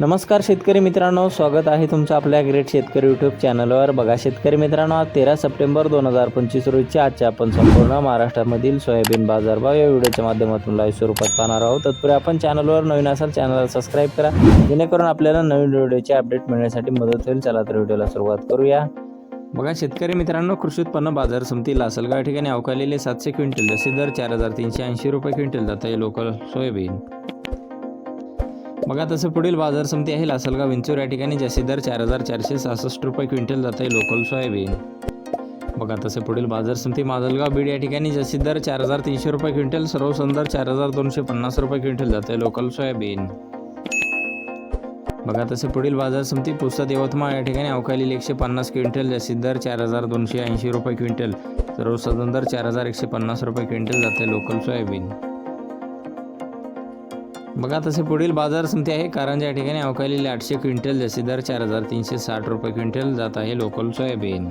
नमस्कार शेतकरी मित्रांनो स्वागत आहे तुमचं आपल्या ग्रेट शेतकरी यूट्यूब चॅनलवर बघा शेतकरी मित्रांनो आज तेरा सप्टेंबर दोन हजार पंचवीस रोजीच्या आजच्या आपण संपूर्ण महाराष्ट्रामधील सोयाबीन बाजारभाव या व्हिडिओच्या माध्यमातून लाईव्ह स्वरूपात पाहणार आहोत. तत्पूर्वी आपण चॅनलवर नवीन असाल चॅनलला सबस्क्राईब करा. जेणेकरून आपल्याला नवीन व्हिडिओचे अपडेट मिळण्यासाठी मदत होईल. चला तर व्हिडिओला सुरुवात करूया. बघा शेतकरी मित्रांनो कृषी उत्पन्न बाजार समिती लासलगाव ठिकाणी अवकालेले सातशे क्विंटल जसे दर चार हजार तीनशे ऐंशी रुपये क्विंटल जात आहे लोकल सोयाबीन. बघा तसं पुढील बाजार समिती आहे लासलगाव विंचूर या ठिकाणी जास्ती दर चार हजार चारशे सहासष्ट रुपये क्विंटल जात आहे लोकल सोयाबीन. बघा तसे पुढील बाजार समिती माजलगाव बीड या ठिकाणी जास्ती दर चार हजार तीनशे रुपये क्विंटल सर्व दर चार हजार दोनशे पन्नास रुपये क्विंटल जात आहे लोकल सोयाबीन. बघा तसे पुढील बाजार समिती पुस्तक यवतमाळ या ठिकाणी अवकालील एकशे पन्नास क्विंटल जास्तीत दर चार हजार दोनशे ऐंशी रुपये क्विंटल सर्व दर चार हजार एकशे पन्नास रुपये क्विंटल जाते लोकल सोयाबीन. बघा तसे पुढील बाजार समिती आहे. कारंजा या ठिकाणी अवकालीले आठशे क्विंटल जसे दर चार हजार तीनशे साठ रुपये क्विंटल जात आहे लोकल सोयाबीन.